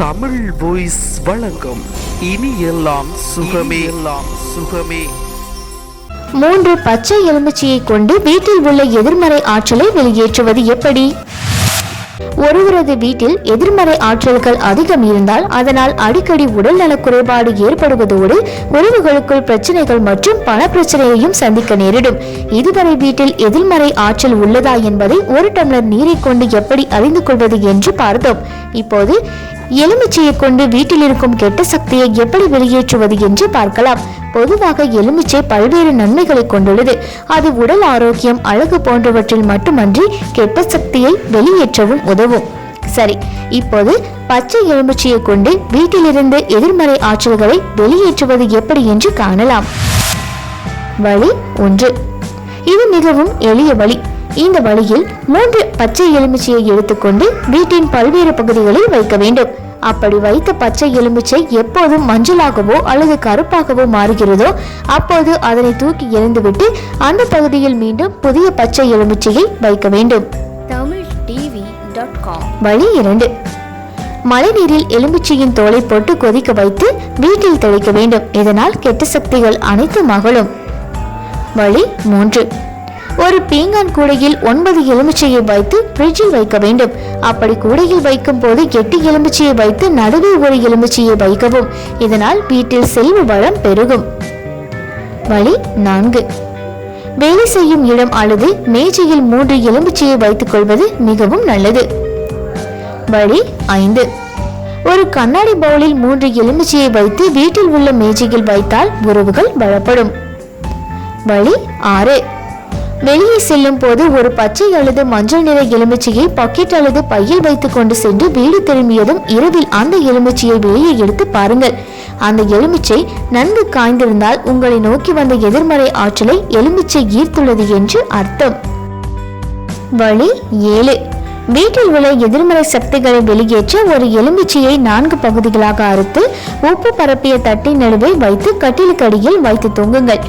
Tamil voice வழங்கும் இனி எல்லாம் சுகமே. எல்லாம் சுகமே. மூன்று பச்சை எலுமிச்சையை கொண்டு வீட்டில் உள்ள எதிர்மறை ஆற்றலை வெளியேற்றுவது எப்படி? ஒருவரது வீட்டில் எதிர்மறை ஆற்றல்கள் அதிகம் இருந்தால் அதனால் அடிக்கடி உடல் நலக் குறைபாடு ஏற்படுவதோடு உறவுகளுக்குள் பிரச்சனைகள் மற்றும் பண பிரச்சனையையும் சந்திக்க நேரிடும். இதுவரை வீட்டில் எதிர்மறை ஆற்றல் உள்ளதா என்பதை ஒரு டம்ளர் நீரை கொண்டு எப்படி அறிந்து கொள்வது என்று பார்த்தோம். இப்போது எலுமிச்சையை கொண்டு வீட்டில் இருக்கும் கெட்ட சக்தியை எப்படி வெளியேற்றுவது என்று பார்க்கலாம். பொதுவாக எலுமிச்சை பல்வேறு நன்மைகளை கொண்டுள்ளது. அது உடல் ஆரோக்கியம் அழகு போன்றவற்றில் மட்டுமன்றி கெட்ட சக்தியை வெளியேற்றவும் உதவும். சரி இப்போது பச்சை எலுமிச்சையை கொண்டு வீட்டிலிருந்து எதிர்மறை ஆற்றல்களை வெளியேற்றுவது எப்படி என்று காணலாம். வழி ஒன்று. இது மிகவும் எளிய வழி. இந்த வழியில் மூன்று பச்சை எலுமிச்சையை எடுத்துக்கொண்டு வீட்டின் பல்வேறு பகுதிகளில் வைக்க வேண்டும். அப்படி வைத்த பச்சை எலுமிச்சை எப்போதும் மஞ்சளாகவோ அல்லது கருப்பாகவோ மாறுகிறதோ அப்போது அதனை தூக்கி எறிந்துவிட்டு அந்த பகுதியில் மீண்டும் புதிய பச்சை எலுமிச்சையை வைக்க வேண்டும். தமிழ் டிவி டாட் காம் வழி இரண்டு. மழைநீரில் எலுமிச்சையின் தோலை போட்டு கொதிக்க வைத்து வீட்டில் தெளிக்க வேண்டும். இதனால் கெட்ட சக்திகள் அனைத்தும் அகலும் வழி மூன்று. ஒரு பீங்கான் கூடையில் ஒன்பது எலுமிச்சையை வைத்து ஃப்ரிட்ஜில் வைக்க வேண்டும். அப்படி கூடையில் வைக்கும் போது எட்டு எலுமிச்சையை வைத்து நடுவே ஒரு எலுமிச்சையை வைக்கவும். இதனால் வீட்டில் செல்வ வளம் பெருகும். வழி நான்கு. வேலை செய்யும் இடம் அல்லது மேஜையில் மூன்று எலுமிச்சையை வைத்துக் கொள்வது மிகவும் நல்லது. வழி ஐந்து. ஒரு கண்ணாடி பவுலில் மூன்று எலுமிச்சையை வைத்து வீட்டில் உள்ள மேஜையில் வைத்தால் உறவுகள் பலப்படும் வழி ஆறு. வெளியே செல்லும் போது ஒரு பச்சை அல்லது மஞ்சள் நிற எலுமிச்சையை பாக்கெட் அல்லது பையில் வைத்துக் கொண்டு சென்று வீடு திரும்பியதும் இரவில் அந்த எலுமிச்சையை வெளியே எடுத்து பாருங்கள். அந்த எலுமிச்சை நன்கு காய்ந்திருந்தால் உங்களை நோக்கி வந்த எதிர்மறை ஆற்றலை எலுமிச்சை ஈர்த்துள்ளது என்று அர்த்தம். வழி ஏழு. வீட்டில் உள்ள எதிர்மறை சக்திகளை வெளியேற்ற ஒரு எலுமிச்சையை நான்கு பகுதிகளாக அறுத்து உப்பு பரப்பிய தட்டின் நடுவே வைத்து கட்டிலுக்கடியில் வைத்து தொங்குங்கள்.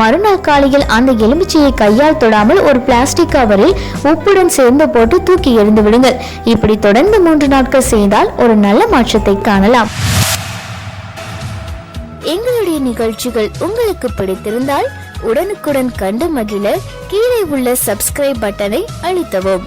மறுநாள் காலையில் அந்த எலுமிச்சையை கையால் தொடாமல் ஒரு பிளாஸ்டிக் கவரில் உப்புடன் சேர்ந்து போட்டு தூக்கி எறிந்து விடுங்கள். இப்படி தொடர்ந்து மூன்று நாட்கள் செய்தால் ஒரு நல்ல மாற்றத்தை காணலாம். எங்களுடைய நிகழ்ச்சிகள் உங்களுக்கு பிடித்திருந்தால் உடனுக்குடன் கண்டு மகிழ கீழே உள்ள சப்ஸ்கிரைப் பட்டனை அழுத்தவும்.